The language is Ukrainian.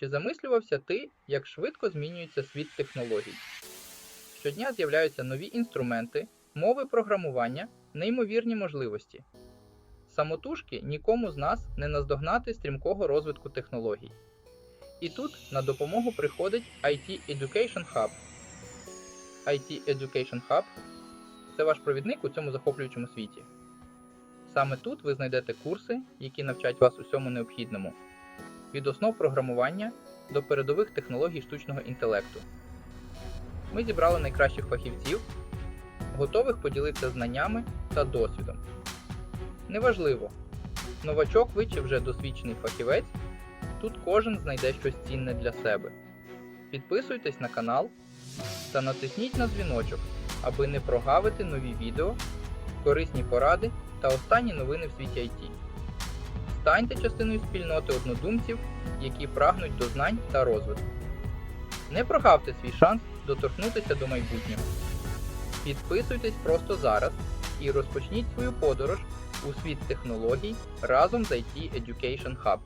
Чи замислювався ти, як швидко змінюється світ технологій? Щодня з'являються нові інструменти, мови програмування, неймовірні можливості. Самотужки нікому з нас не наздогнати стрімкого розвитку технологій. І тут на допомогу приходить IT Education Hub. IT Education Hub це ваш провідник у цьому захоплюючому світі. Саме тут ви знайдете курси, які навчать вас усьому необхідному від основ програмування до передових технологій штучного інтелекту. Ми зібрали найкращих фахівців, готових поділитися знаннями та досвідом. Неважливо, новачок ви чи вже досвідчений фахівець, тут кожен знайде щось цінне для себе. Підписуйтесь на канал та натисніть на дзвіночок, аби не прогавити нові відео, корисні поради та останні новини в світі IT. Станьте частиною спільноти однодумців, які прагнуть до знань та розвитку. Не прогавте свій шанс доторкнутися до майбутнього. Підписуйтесь просто зараз і розпочніть свою подорож у світ технологій разом з IT Education Hub.